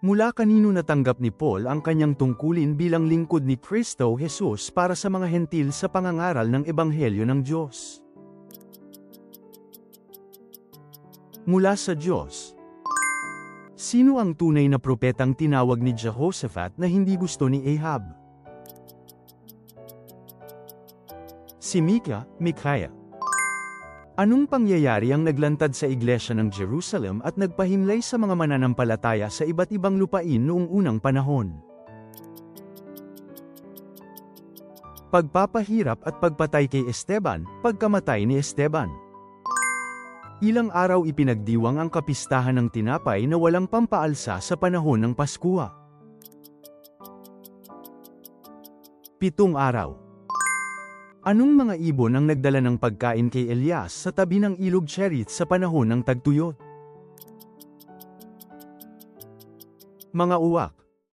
Mula kanino natanggap ni Paul ang kanyang tungkulin bilang lingkod ni Kristo Jesus para sa mga hentil sa pangangaral ng Ebanghelyo ng Diyos? Mula sa Diyos. Sino ang tunay na propetang tinawag ni Jehoshaphat na hindi gusto ni Ahab? Si Mika, Mikaya. Anong pangyayari ang naglantad sa iglesia ng Jerusalem at nagpahimlay sa mga mananampalataya sa iba't ibang lupain noong unang panahon? Pagpapahirap at pagpatay kay Esteban, pagkamatay ni Esteban. Ilang araw ipinagdiwang ang kapistahan ng tinapay na walang pampaalsa sa panahon ng Paskua. Pitong araw. Anong mga ibon ang nagdala ng pagkain kay Elias sa tabi ng ilog Cherith sa panahon ng tagtuyot? Mga uwak.